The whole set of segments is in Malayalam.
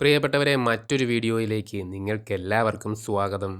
പ്രിയപ്പെട്ടവരെ മറ്റൊരു വീഡിയോയിലേക്ക് നിങ്ങൾക്കെല്ലാവർക്കും സ്വാഗതം.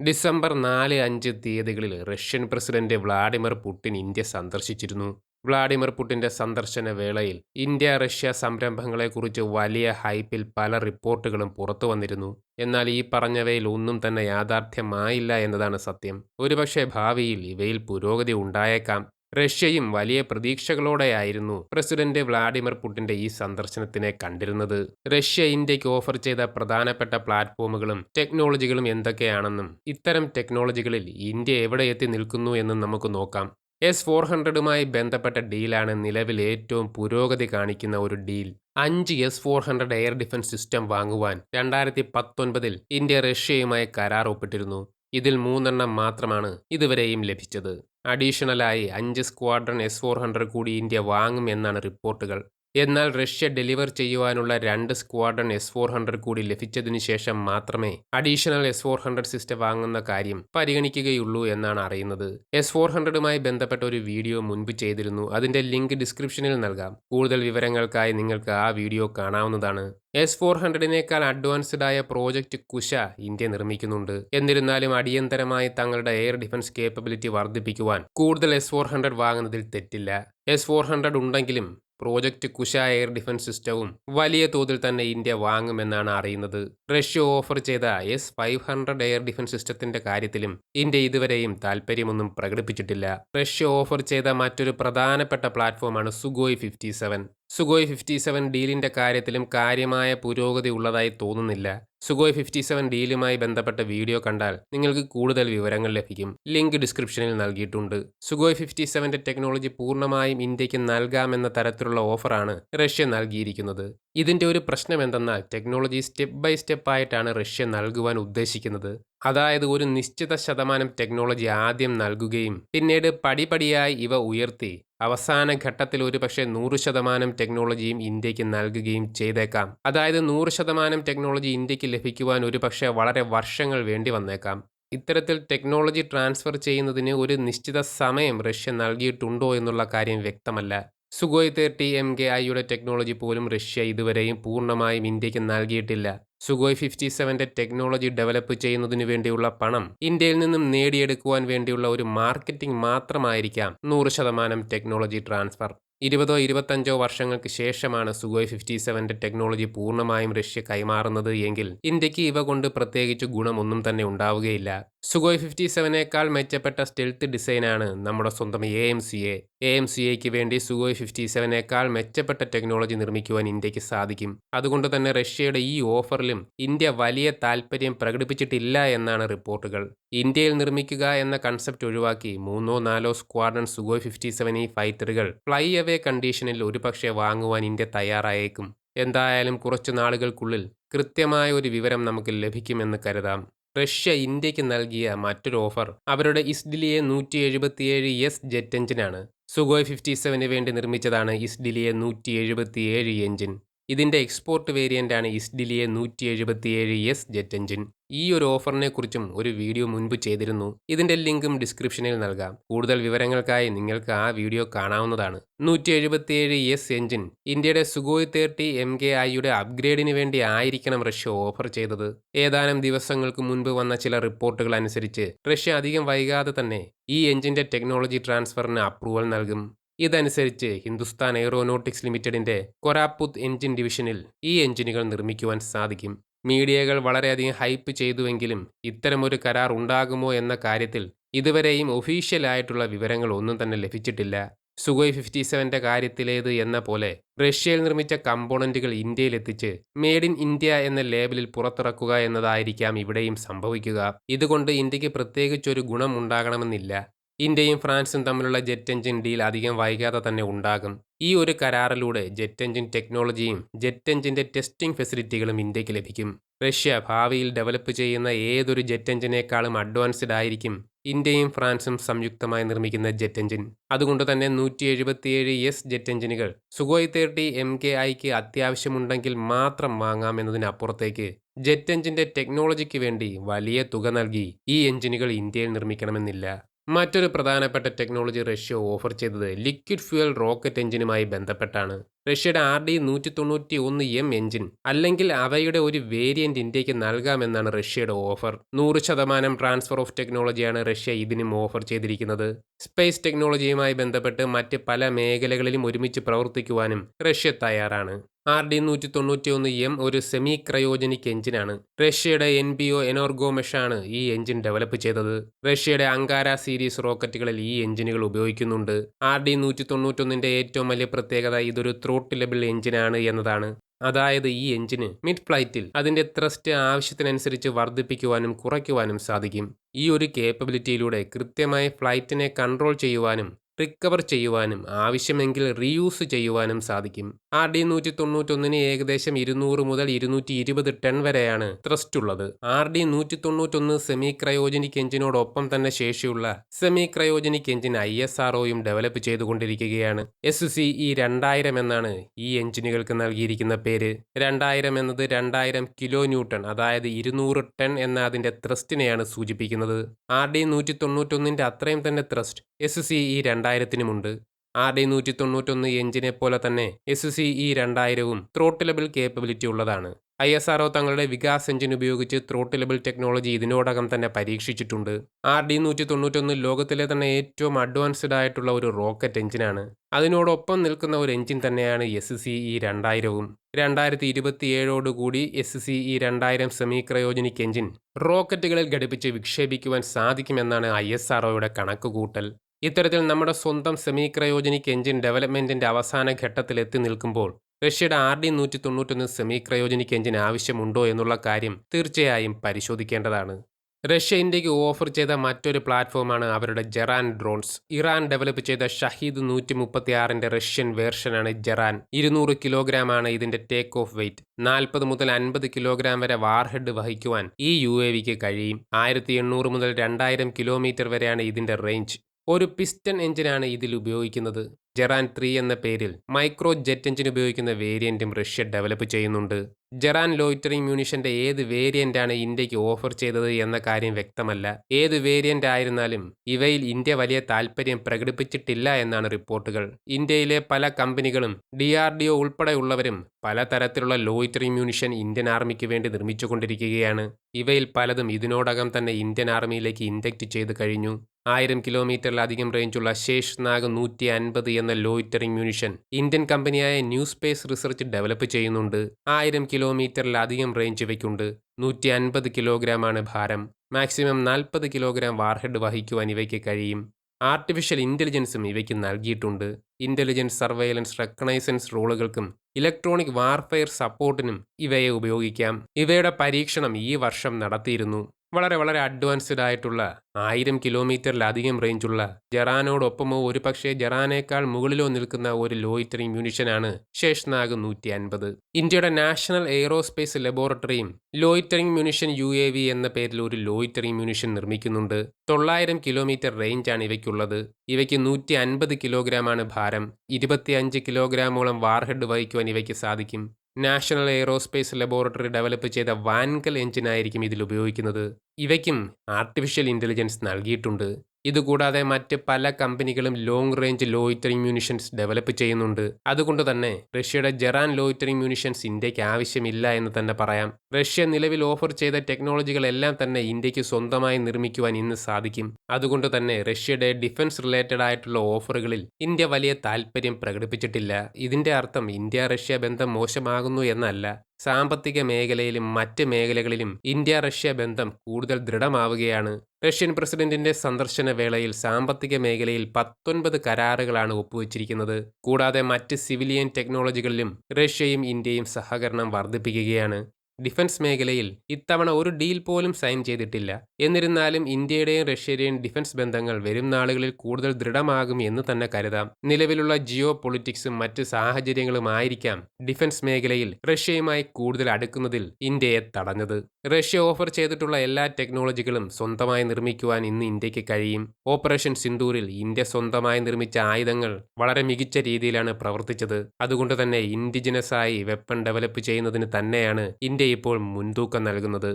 ഡിസംബർ നാല് അഞ്ച് തീയതികളിൽ Russian president Vladimir Putin India സന്ദർശിച്ചിരുന്നു. വ്ളാഡിമിർ പുടിന്റെ സന്ദർശന വേളയിൽ ഇന്ത്യ റഷ്യ സംരംഭങ്ങളെക്കുറിച്ച് വലിയ ഹൈപ്പിൽ പല റിപ്പോർട്ടുകളും പുറത്തു വന്നിരുന്നു. എന്നാൽ ഈ പറഞ്ഞവയിൽ ഒന്നും തന്നെ യാഥാർത്ഥ്യമായില്ല എന്നതാണ് സത്യം. ഒരുപക്ഷെ ഭാവിയിൽ ഇവയിൽ പുരോഗതി ഉണ്ടായേക്കാം. റഷ്യയും വലിയ പ്രതീക്ഷകളോടെയായിരുന്നു പ്രസിഡന്റ് വ്ളാഡിമിർ പുടിന്റെ ഈ സന്ദർശനത്തിനെ കണ്ടിരുന്നത്. റഷ്യ ഇന്ത്യയ്ക്ക് ഓഫർ ചെയ്ത പ്രധാനപ്പെട്ട പ്ലാറ്റ്ഫോമുകളും ടെക്നോളജികളും എന്തൊക്കെയാണെന്നും ഇത്തരം ടെക്നോളജികളിൽ ഇന്ത്യ എവിടെ എത്തി നിൽക്കുന്നു എന്നും നമുക്ക് നോക്കാം. എസ് ഫോർ ഹൺഡ്രഡുമായി ബന്ധപ്പെട്ട ഡീലാണ് നിലവിൽ ഏറ്റവും പുരോഗതി കാണിക്കുന്ന ഒരു ഡീൽ. അഞ്ച് S four hundred air defence system വാങ്ങുവാൻ രണ്ടായിരത്തി പത്തൊൻപതിൽ ഇന്ത്യ റഷ്യയുമായി കരാർ ഒപ്പിട്ടിരുന്നു. ഇതിൽ മൂന്നെണ്ണം മാത്രമാണ് ഇതുവരെയും ലഭിച്ചത്. അഡീഷണലായി അഞ്ച് സ്ക്വാഡ്രൺ എസ് ഫോർ ഹൺഡ്രഡ് കൂടി ഇന്ത്യ വാങ്ങുമെന്നാണ് റിപ്പോർട്ടുകൾ. എന്നാൽ റഷ്യ ഡെലിവർ ചെയ്യുവാനുള്ള രണ്ട് സ്ക്വാഡൺ എസ് ഫോർ ഹൺഡ്രഡ് കൂടി ലഭിച്ചതിനു ശേഷം മാത്രമേ additional S four hundred system വാങ്ങുന്ന കാര്യം പരിഗണിക്കുകയുള്ളൂ എന്നാണ് അറിയുന്നത്. എസ് ഫോർ ഹൺഡ്രഡുമായി ബന്ധപ്പെട്ട ഒരു വീഡിയോ മുൻപ് ചെയ്തിരുന്നു. അതിന്റെ ലിങ്ക് ഡിസ്ക്രിപ്ഷനിൽ നൽകാം. കൂടുതൽ വിവരങ്ങൾക്കായി നിങ്ങൾക്ക് ആ വീഡിയോ കാണാവുന്നതാണ്. എസ് ഫോർ ഹൺഡ്രഡിനേക്കാൾ അഡ്വാൻസ്ഡ് ആയ പ്രോജക്റ്റ് കുശ ഇന്ത്യ നിർമ്മിക്കുന്നുണ്ട്. എന്നിരുന്നാലും അടിയന്തരമായി തങ്ങളുടെ എയർ ഡിഫൻസ് കേപ്പബിലിറ്റി വർദ്ധിപ്പിക്കുവാൻ കൂടുതൽ എസ് ഫോർ ഹൺഡ്രഡ് വാങ്ങുന്നതിൽ തെറ്റില്ല. എസ് ഫോർ ഹൺഡ്രഡ് ഉണ്ടെങ്കിലും പ്രോജക്റ്റ് കുശ എയർ ഡിഫൻസ് സിസ്റ്റവും വലിയ തോതിൽ തന്നെ ഇന്ത്യ വാങ്ങുമെന്നാണ് അറിയുന്നത്. റഷ്യ ഓഫർ ചെയ്ത S five hundred air defence സിസ്റ്റത്തിന്റെ കാര്യത്തിലും ഇന്ത്യ ഇതുവരെയും താൽപ്പര്യമൊന്നും പ്രകടിപ്പിച്ചിട്ടില്ല. റഷ്യ ഓഫർ ചെയ്ത മറ്റൊരു പ്രധാനപ്പെട്ട പ്ലാറ്റ്ഫോമാണ് Sukhoi fifty seven. Sukhoi fifty seven ഡീലിന്റെ കാര്യത്തിലും കാര്യമായ പുരോഗതി ഉള്ളതായി തോന്നുന്നില്ല. സുഗോയ് ഫിഫ്റ്റി സെവൻ ഡീലുമായി ബന്ധപ്പെട്ട വീഡിയോ കണ്ടാൽ നിങ്ങൾക്ക് കൂടുതൽ വിവരങ്ങൾ ലഭിക്കും. ലിങ്ക് ഡിസ്ക്രിപ്ഷനിൽ നൽകിയിട്ടുണ്ട്. സുഗോയ് ഫിഫ്റ്റി സെവന്റെ ടെക്നോളജി പൂർണമായും ഇന്ത്യയ്ക്ക് നൽകാമെന്ന തരത്തിലുള്ള ഓഫറാണ് റഷ്യ നൽകിയിരിക്കുന്നത്. ഇതിന്റെ ഒരു പ്രശ്നം എന്തെന്നാൽ ടെക്നോളജി സ്റ്റെപ്പ് ബൈ സ്റ്റെപ്പ് ആയിട്ടാണ് റഷ്യ നൽകുവാൻ ഉദ്ദേശിക്കുന്നത്. അതായത് ഒരു നിശ്ചിത ശതമാനം ടെക്നോളജി ആദ്യം നൽകുകയും പിന്നീട് പടിപടിയായി ഇവ ഉയർത്തി അവസാന ഘട്ടത്തിൽ ഒരു പക്ഷേ നൂറ് ശതമാനം ടെക്നോളജിയും ഇന്ത്യയ്ക്ക് നൽകുകയും ചെയ്തേക്കാം. അതായത് നൂറ് ശതമാനം ടെക്നോളജി ഇന്ത്യയ്ക്ക് ലഭിക്കുവാൻ ഒരു പക്ഷേ വളരെ വർഷങ്ങൾ വേണ്ടി വന്നേക്കാം. ഇത്തരത്തിൽ ടെക്നോളജി ട്രാൻസ്ഫർ ചെയ്യുന്നതിന് ഒരു നിശ്ചിത സമയം റഷ്യ നൽകിയിട്ടുണ്ടോ എന്നുള്ള കാര്യം വ്യക്തമല്ല. സുഗോയ് തേർട്ടി എം കെ ഐയുടെ ടെക്നോളജി പോലും റഷ്യ ഇതുവരെയും പൂർണമായും ഇന്ത്യയ്ക്ക് നൽകിയിട്ടില്ല. സുഗോയ് ഫിഫ്റ്റി സെവന്റെ ടെക്നോളജി ഡെവലപ്പ് ചെയ്യുന്നതിനു വേണ്ടിയുള്ള പണം ഇന്ത്യയിൽ നിന്നും നേടിയെടുക്കുവാൻ വേണ്ടിയുള്ള ഒരു മാർക്കറ്റിംഗ് മാത്രമായിരിക്കാം നൂറ് ശതമാനം ടെക്നോളജി ട്രാൻസ്ഫർ ഇരുപതോ ഇരുപത്തഞ്ചോ വർഷങ്ങൾക്ക് ശേഷമാണ് സുഗോയ് ഫിഫ്റ്റി സെവന്റെ ടെക്നോളജി പൂർണമായും റഷ്യ കൈമാറുന്നത് എങ്കിൽ ഇന്ത്യയ്ക്ക് ഇവ കൊണ്ട് പ്രത്യേകിച്ച് ഗുണമൊന്നും തന്നെ ഉണ്ടാവുകയില്ല. സുഗോയ് ഫിഫ്റ്റി സെവനേക്കാൾ മെച്ചപ്പെട്ട സ്റ്റെൽത്ത് ഡിസൈനാണ് നമ്മുടെ സ്വന്തം A M C A A M C എക്ക് വേണ്ടി സുഗോയ് ഫിഫ്റ്റി സെവനേക്കാൾ മെച്ചപ്പെട്ട ടെക്നോളജി നിർമ്മിക്കുവാൻ ഇന്ത്യയ്ക്ക് സാധിക്കും. അതുകൊണ്ട് തന്നെ റഷ്യയുടെ ഈ ഓഫറിലും ഇന്ത്യ വലിയ താൽപ്പര്യം പ്രകടിപ്പിച്ചിട്ടില്ല എന്നാണ് റിപ്പോർട്ടുകൾ. ഇന്ത്യയിൽ നിർമ്മിക്കുക എന്ന കൺസെപ്റ്റ് ഒഴിവാക്കി മൂന്നോ നാലോ സ്ക്വാഡൺ സുഗോയ് ഫിഫ്റ്റി സെവൻ ഈ ഫൈറ്ററുകൾ ഫ്ലൈ അവേ കണ്ടീഷനിൽ ഒരുപക്ഷെ വാങ്ങുവാൻ ഇന്ത്യ തയ്യാറായേക്കും. എന്തായാലും കുറച്ചു നാളുകൾക്കുള്ളിൽ കൃത്യമായ ഒരു വിവരം നമുക്ക് ലഭിക്കുമെന്ന് കരുതാം. റഷ്യ ഇന്ത്യയ്ക്ക് നൽകിയ മറ്റൊരു ഓഫർ. അവരുടെ ഇസ്ഡിലിയെ നൂറ്റി എഴുപത്തിയേഴ് എസ് ജെറ്റ് എഞ്ചിനാണ്. സുഗോയ് ഫിഫ്റ്റി സെവന് വേണ്ടി നിർമ്മിച്ചതാണ് ഇസ്ഡിലിയെ നൂറ്റി എഴുപത്തിയേഴ് എഞ്ചിൻ. ഇതിന്റെ എക്സ്പോർട്ട് വേരിയന്റാണ് ഇസ്ഡിലിയെ നൂറ്റി എഴുപത്തിയേഴ് എസ് ജെറ്റ് എഞ്ചിൻ. ഈ ഒരു ഓഫറിനെ കുറിച്ചും ഒരു വീഡിയോ മുൻപ് ചെയ്തിരുന്നു. ഇതിന്റെ ലിങ്കും ഡിസ്ക്രിപ്ഷനിൽ നൽകാം. കൂടുതൽ വിവരങ്ങൾക്കായി നിങ്ങൾക്ക് ആ വീഡിയോ കാണാവുന്നതാണ്. നൂറ്റി എഴുപത്തിയേഴ് എസ് എഞ്ചിൻ ഇന്ത്യയുടെ സുഗോയ് തേർട്ടി എം കെ ഐയുടെ അപ്ഗ്രേഡിന് വേണ്ടി ആയിരിക്കണം റഷ്യ ഓഫർ ചെയ്തത്. ഏതാനും ദിവസങ്ങൾക്ക് മുൻപ് വന്ന ചില റിപ്പോർട്ടുകൾ അനുസരിച്ച് റഷ്യ അധികം വൈകാതെ തന്നെ ഈ എഞ്ചിന്റെ ടെക്നോളജി ട്രാൻസ്ഫറിന് അപ്രൂവൽ നൽകും. ഇതനുസരിച്ച് ഹിന്ദുസ്ഥാൻ എയ്റോനോട്ടിക്സ് ലിമിറ്റഡിന്റെ കൊരാപ്പുത്ത് എഞ്ചിൻ ഡിവിഷനിൽ ഈ എഞ്ചിനുകൾ നിർമ്മിക്കുവാൻ സാധിക്കും. മീഡിയകൾ വളരെയധികം ഹൈപ്പ് ചെയ്തുവെങ്കിലും ഇത്തരമൊരു കരാർ ഉണ്ടാകുമോ എന്ന കാര്യത്തിൽ ഇതുവരെയും ഒഫീഷ്യലായിട്ടുള്ള വിവരങ്ങൾ ഒന്നും തന്നെ ലഭിച്ചിട്ടില്ല. സുഗോയ് ഫിഫ്റ്റി സെവന്റെ കാര്യത്തിലേത് എന്ന പോലെ റഷ്യയിൽ നിർമ്മിച്ച കമ്പോണന്റുകൾ ഇന്ത്യയിലെത്തിച്ച് മെയ്ഡ് ഇൻ ഇന്ത്യ എന്ന ലേബലിൽ പുറത്തിറക്കുക എന്നതായിരിക്കാം ഇവിടെയും സംഭവിക്കുക. ഇതുകൊണ്ട് ഇന്ത്യയ്ക്ക് പ്രത്യേകിച്ചൊരു ഗുണം ഉണ്ടാകണമെന്നില്ല. ഇന്ത്യയും ഫ്രാൻസും തമ്മിലുള്ള ജെറ്റ് എഞ്ചിൻ ഡീൽ അധികം വൈകാതെ തന്നെ ഉണ്ടാകും. ഈ ഒരു കരാറിലൂടെ ജെറ്റ് എഞ്ചിൻ ടെക്നോളജിയും ജെറ്റ് എഞ്ചിന്റെ ടെസ്റ്റിംഗ് ഫെസിലിറ്റികളും ഇന്ത്യയ്ക്ക് ലഭിക്കും. റഷ്യ ഭാവിയിൽ ഡെവലപ്പ് ചെയ്യുന്ന ഏതൊരു ജെറ്റ് എഞ്ചിനേക്കാളും അഡ്വാൻസ്ഡ് ആയിരിക്കും ഇന്ത്യയും ഫ്രാൻസും സംയുക്തമായി നിർമ്മിക്കുന്ന ജെറ്റ് എഞ്ചിൻ അതുകൊണ്ട് തന്നെ നൂറ്റി എഴുപത്തിയേഴ് എസ് ജെറ്റ് എഞ്ചിനുകൾ സുഗോയ് തേർട്ടി എം കെ ഐക്ക് അത്യാവശ്യമുണ്ടെങ്കിൽ മാത്രം വാങ്ങാമെന്നതിനപ്പുറത്തേക്ക് ജെറ്റ് എഞ്ചിന്റെ ടെക്നോളജിക്ക് വേണ്ടി വലിയ തുക നൽകി ഈ എഞ്ചിനുകൾ ഇന്ത്യയിൽ നിർമ്മിക്കണമെന്നില്ല. മറ്റൊരു പ്രധാനപ്പെട്ട ടെക്നോളജി റഷ്യ ഓഫർ ചെയ്തത് ലിക്വിഡ് ഫ്യൂവൽ റോക്കറ്റ് എഞ്ചിനുമായി ബന്ധപ്പെട്ടാണ്. റഷ്യയുടെ ആർ ഡി നൂറ്റി തൊണ്ണൂറ്റി ഒന്ന് എം എഞ്ചിൻ അല്ലെങ്കിൽ അവയുടെ ഒരു വേരിയന്റ് ഇന്ത്യയ്ക്ക് നൽകാമെന്നാണ് റഷ്യയുടെ ഓഫർ നൂറ് ശതമാനം ട്രാൻസ്ഫർ ഓഫ് ടെക്നോളജിയാണ് റഷ്യ ഇതിനും ഓഫർ ചെയ്തിരിക്കുന്നത്. സ്പേസ് ടെക്നോളജിയുമായി ബന്ധപ്പെട്ട് മറ്റ് പല മേഖലകളിലും ഒരുമിച്ച് പ്രവർത്തിക്കുവാനും റഷ്യ തയ്യാറാണ്. ആർ ഡി നൂറ്റി തൊണ്ണൂറ്റി ഒന്ന് എം ഒരു സെമി ക്രയോജനിക് എഞ്ചിനാണ്. റഷ്യയുടെ എൻ ബി ഒ എനോർഗോമെഷാണ് ഈ എഞ്ചിൻ ഡെവലപ്പ് ചെയ്തത്. റഷ്യയുടെ അങ്കാര സീരീസ് റോക്കറ്റുകളിൽ ഈ എഞ്ചിനുകൾ ഉപയോഗിക്കുന്നുണ്ട്. ആർ ഡി നൂറ്റി തൊണ്ണൂറ്റൊന്നിന്റെ ഏറ്റവും വലിയ പ്രത്യേകത ഇതൊരു ത്രോട്ടിലബിൾ എഞ്ചിനാണ് എന്നതാണ്. അതായത് ഈ എഞ്ചിന് മിഡ് ഫ്ലൈറ്റിൽ അതിന്റെ ത്രസ്റ്റ് ആവശ്യത്തിനനുസരിച്ച് വർദ്ധിപ്പിക്കുവാനും കുറയ്ക്കുവാനും സാധിക്കും. ഈ ഒരു കേപ്പബിലിറ്റിയിലൂടെ കൃത്യമായി ഫ്ലൈറ്റിനെ കൺട്രോൾ ചെയ്യുവാനും റിക്കവർ ചെയ്യുവാനും ആവശ്യമെങ്കിൽ റീയൂസ് ചെയ്യുവാനും സാധിക്കും. ആർ ഡി നൂറ്റി തൊണ്ണൂറ്റൊന്നിന് ഏകദേശം ഇരുന്നൂറ് മുതൽ ഇരുന്നൂറ്റി ഇരുപത് ടൺ വരെയാണ് ത്രസ്റ്റ് ഉള്ളത് ആർ ഡി നൂറ്റി തൊണ്ണൂറ്റൊന്ന് സെമി ക്രയോജനിക് എഞ്ചിനോടൊപ്പം തന്നെ ശേഷിയുള്ള semi cryogenic engine I S R ഒയും develop ചെയ്തുകൊണ്ടിരിക്കുകയാണ്. എസ് സി ഇ രണ്ടായിരം എന്നാണ് ഈ എഞ്ചിനുകൾക്ക് നൽകിയിരിക്കുന്ന പേര്. രണ്ടായിരം എന്നത് രണ്ടായിരം കിലോ ന്യൂട്ടൺ അതായത് ഇരുന്നൂറ് ടൺ എന്ന അതിന്റെ ത്രസ്റ്റിനെയാണ് സൂചിപ്പിക്കുന്നത്. ആർ ഡി നൂറ്റി തൊണ്ണൂറ്റൊന്നിന്റെ അത്രയും തന്നെ ത്രസ്റ്റ് എസ് സി ഇ രണ്ടായിരത്തിനുമുണ്ട് ആർ ഡി നൂറ്റി തൊണ്ണൂറ്റൊന്ന് എഞ്ചിനെ പോലെ തന്നെ എസ് സി ഇ രണ്ടായിരവും ത്രോട്ടിലബിൾ കേപ്പബിലിറ്റി ഉള്ളതാണ്. ഐ എസ് ആർ തങ്ങളുടെ വികാസ് എഞ്ചിൻ ഉപയോഗിച്ച് ത്രോട്ടിലബിൾ ടെക്നോളജി ഇതിനോടകം തന്നെ പരീക്ഷിച്ചിട്ടുണ്ട്. ആർ ഡി നൂറ്റി തൊണ്ണൂറ്റൊന്ന് ലോകത്തിലെ തന്നെ ഏറ്റവും അഡ്വാൻസ്ഡ് ആയിട്ടുള്ള ഒരു റോക്കറ്റ് എഞ്ചിനാണ് അതിനോടൊപ്പം നിൽക്കുന്ന ഒരു എഞ്ചിൻ തന്നെയാണ് എസ് സി ഇ രണ്ടായിരവും. രണ്ടായിരത്തി ഇരുപത്തിയേഴോടുകൂടി എസ് സി ഇ രണ്ടായിരം സെമി ക്രയോജനിക് എഞ്ചിൻ റോക്കറ്റുകളിൽ ഘടിപ്പിച്ച് വിക്ഷേപിക്കുവാൻ സാധിക്കുമെന്നാണ് ഐ എസ് ആർ കണക്കുകൂട്ടൽ. ഇത്തരത്തിൽ നമ്മുടെ സ്വന്തം സെമി ക്രയോജനിക് എഞ്ചിൻ ഡെവലപ്മെന്റിന്റെ അവസാന ഘട്ടത്തിൽ എത്തി നിൽക്കുമ്പോൾ റഷ്യയുടെ ആർ ഡി നൂറ്റി തൊണ്ണൂറ്റൊന്ന് സെമി ക്രയോജനിക് എഞ്ചിൻ ആവശ്യമുണ്ടോ എന്നുള്ള കാര്യം തീർച്ചയായും പരിശോധിക്കേണ്ടതാണ്. റഷ്യ ഇന്ത്യയ്ക്ക് ഓഫർ ചെയ്ത മറ്റൊരു പ്ലാറ്റ്ഫോമാണ് അവരുടെ ജെറാൻ ഡ്രോൺസ്. ഇറാൻ ഡെവലപ്പ് ചെയ്ത ഷഹീദ് നൂറ്റി മുപ്പത്തിയാറിന്റെ റഷ്യൻ വേർഷനാണ് ജെറാൻ. ഇരുന്നൂറ് കിലോഗ്രാം ആണ് ഇതിന്റെ ടേക്ക് ഓഫ് വെയിറ്റ്. നാൽപ്പത് മുതൽ അൻപത് കിലോഗ്രാം വരെ വാർഹെഡ് വഹിക്കുവാൻ ഈ യു എ വിക്ക് കഴിയും. ആയിരത്തി എണ്ണൂറ് മുതൽ രണ്ടായിരം കിലോമീറ്റർ വരെയാണ് ഇതിന്റെ റേഞ്ച്. ഒരു പിസ്റ്റൺ എഞ്ചിനാണ് ഇതിൽ ഉപയോഗിക്കുന്നത്. ജെറാൻ ത്രീ എന്ന പേരിൽ മൈക്രോ ജെറ്റ് എഞ്ചിൻ ഉപയോഗിക്കുന്ന വേരിയന്റും റഷ്യ ഡെവലപ്പ് ചെയ്യുന്നുണ്ട്. ജെറാൻ ലോയിറ്ററിംഗ് മ്യൂണിഷന്റെ ഏത് വേരിയന്റാണ് ഇന്ത്യയ്ക്ക് ഓഫർ ചെയ്തത് എന്ന കാര്യം വ്യക്തമല്ല. ഏത് വേരിയന്റ് ആയിരുന്നാലും ഇവയിൽ ഇന്ത്യ വലിയ താല്പര്യം പ്രകടിപ്പിച്ചിട്ടില്ല എന്നാണ് റിപ്പോർട്ടുകൾ. ഇന്ത്യയിലെ പല കമ്പനികളും ഡി ആർ ഡി ഒ ഉൾപ്പെടെയുള്ളവരും പലതരത്തിലുള്ള ലോയിറ്ററിംഗ് മ്യൂണിഷൻ ഇന്ത്യൻ ആർമിക്ക് വേണ്ടി നിർമ്മിച്ചുകൊണ്ടിരിക്കുകയാണ്. ഇവയിൽ പലതും ഇതിനോടകം തന്നെ ഇന്ത്യൻ ആർമിയിലേക്ക് ഇൻഡക്റ്റ് ചെയ്തു കഴിഞ്ഞു. ആയിരം കിലോമീറ്ററിലധികം റേഞ്ചുള്ള ശേഷ് നാഗ് നൂറ്റി അൻപത് എന്ന ലോയിറ്ററിംഗ് മ്യൂണിഷൻ ഇന്ത്യൻ കമ്പനിയായ ന്യൂ സ്പേസ് റിസർച്ച് ഡെവലപ്പ് ചെയ്യുന്നുണ്ട്. ആയിരം കിലോമീറ്ററിലധികം റേഞ്ച് ഇവയ്ക്കുണ്ട്. നൂറ്റി അൻപത് കിലോഗ്രാമാണ് ഭാരം. മാക്സിമം നാൽപ്പത് കിലോഗ്രാം വാർഹെഡ് വഹിക്കുവാൻ ഇവയ്ക്ക് കഴിയും. ആർട്ടിഫിഷ്യൽ ഇന്റലിജൻസും ഇവയ്ക്ക് നൽകിയിട്ടുണ്ട്. ഇന്റലിജൻസ് സർവൈലൻസ് റെക്കണൈസൻസ് റോളുകൾക്കും ഇലക്ട്രോണിക് വാർഫെയർ സപ്പോർട്ടിനും ഇവയെ ഉപയോഗിക്കാം. ഇവയുടെ പരീക്ഷണം ഈ വർഷം നടത്തിയിരുന്നു. വളരെ വളരെ അഡ്വാൻസ്ഡ് ആയിട്ടുള്ള ആയിരം കിലോമീറ്ററിലധികം റേഞ്ചുള്ള ജറാനോടൊപ്പമോ ഒരുപക്ഷെ ജറാനേക്കാൾ മുകളിലോ നിൽക്കുന്ന ഒരു ലോയിറ്ററിംഗ് മ്യൂണിഷനാണ് ശേഷ്നാഗ് നൂറ്റി അൻപത് ഇന്ത്യയുടെ national aerospace ലബോറട്ടറിയും loitering munition U A V എന്ന പേരിൽ ഒരു ലോയിറ്ററിംഗ് മ്യൂണിഷൻ നിർമ്മിക്കുന്നുണ്ട്. തൊള്ളായിരം കിലോമീറ്റർ റേഞ്ചാണ് ഇവയ്ക്കുള്ളത്. ഇവയ്ക്ക് നൂറ്റി അൻപത് കിലോഗ്രാമാണ് ഭാരം. ഇരുപത്തിയഞ്ച് കിലോഗ്രാമോളം വാർഹെഡ് വഹിക്കുവാൻ ഇവയ്ക്ക് സാധിക്കും. നാഷണൽ എയ്റോസ്പേസ് ലബോറട്ടറി ഡെവലപ്പ് ചെയ്ത വാൻകൽ എഞ്ചിനായിരിക്കും ഇതിൽ ഉപയോഗിക്കുന്നത്. ഇവയ്ക്കും ആർട്ടിഫിഷ്യൽ ഇന്റലിജൻസ് നൽകിയിട്ടുണ്ട്. ഇതുകൂടാതെ മറ്റ് പല കമ്പനികളും long range loitering munitions develop ചെയ്യുന്നുണ്ട്. അതുകൊണ്ട് തന്നെ റഷ്യയുടെ ജെറാൻ ലോയിറ്ററിംഗ് മ്യൂണിഷൻസ് ഇന്ത്യയ്ക്ക് ആവശ്യമില്ല എന്ന് തന്നെ പറയാം. റഷ്യ നിലവിൽ ഓഫർ ചെയ്ത ടെക്നോളജികളെല്ലാം തന്നെ ഇന്ത്യയ്ക്ക് സ്വന്തമായി നിർമ്മിക്കുവാൻ ഇന്ന് സാധിക്കും. അതുകൊണ്ട് തന്നെ റഷ്യയുടെ ഡിഫൻസ് റിലേറ്റഡ് ആയിട്ടുള്ള ഓഫറുകളിൽ ഇന്ത്യ വലിയ താല്പര്യം പ്രകടിപ്പിച്ചിട്ടില്ല. ഇതിന്റെ അർത്ഥം ഇന്ത്യ റഷ്യ ബന്ധം മോശമാകുന്നു എന്നല്ല. സാമ്പത്തിക മേഖലയിലും മറ്റ് മേഖലകളിലും ഇന്ത്യ റഷ്യ ബന്ധം കൂടുതൽ ദൃഢമാവുകയാണ്. റഷ്യൻ പ്രസിഡന്റിന്റെ സന്ദർശന വേളയിൽ സാമ്പത്തിക മേഖലയിൽ പത്തൊൻപത് കരാറുകളാണ് ഒപ്പുവച്ചിരിക്കുന്നത്. കൂടാതെ മറ്റ് സിവിലിയൻ ടെക്നോളജികളിലും റഷ്യയും ഇന്ത്യയും സഹകരണം വർദ്ധിപ്പിക്കുകയാണ്. ഡിഫൻസ് മേഖലയിൽ ഇത്തവണ ഒരു ഡീൽ പോലും സൈൻ ചെയ്തിട്ടില്ല. എന്നിരുന്നാലും ഇന്ത്യയുടെയും റഷ്യയുടെയും ഡിഫൻസ് ബന്ധങ്ങൾ വരും നാളുകളിൽ കൂടുതൽ ദൃഢമാകും എന്ന് തന്നെ കരുതാം. നിലവിലുള്ള ജിയോ പൊളിറ്റിക്സും മറ്റ് സാഹചര്യങ്ങളുമായിരിക്കാം ഡിഫൻസ് മേഖലയിൽ റഷ്യയുമായി കൂടുതൽ അടുക്കുന്നതിൽ ഇന്ത്യയെ തടഞ്ഞത്. റഷ്യ ഓഫർ ചെയ്തിട്ടുള്ള എല്ലാ ടെക്നോളജികളും സ്വന്തമായി നിർമ്മിക്കുവാൻ ഇന്ന് ഇന്ത്യയ്ക്ക് കഴിയും. ഓപ്പറേഷൻ സിന്ദൂരിൽ ഇന്ത്യ സ്വന്തമായി നിർമ്മിച്ച ആയുധങ്ങൾ വളരെ മികച്ച രീതിയിലാണ് പ്രവർത്തിച്ചത്. അതുകൊണ്ട് തന്നെ ഇൻഡിജിനസ് ആയി വെപ്പൺ ഡെവലപ്പ് ചെയ്യുന്നതിന് തന്നെയാണ് ഇന്ത്യ ഇപ്പോൾ മുൻതൂക്കം നൽകുന്നത്.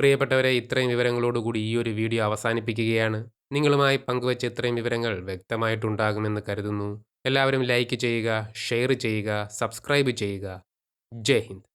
പ്രിയപ്പെട്ടവരെ ഇത്രയും വിവരങ്ങളോടുകൂടി ഈ ഒരു വീഡിയോ അവസാനിപ്പിക്കുകയാണ്. നിങ്ങളുമായി പങ്കുവച്ച ഇത്രയും വിവരങ്ങൾ വ്യക്തമായിട്ടുണ്ടാകുമെന്ന് കരുതുന്നു. എല്ലാവരും ലൈക്ക് ചെയ്യുക ഷെയർ ചെയ്യുക സബ്സ്ക്രൈബ് ചെയ്യുക. ജയ് ഹിന്ദ്.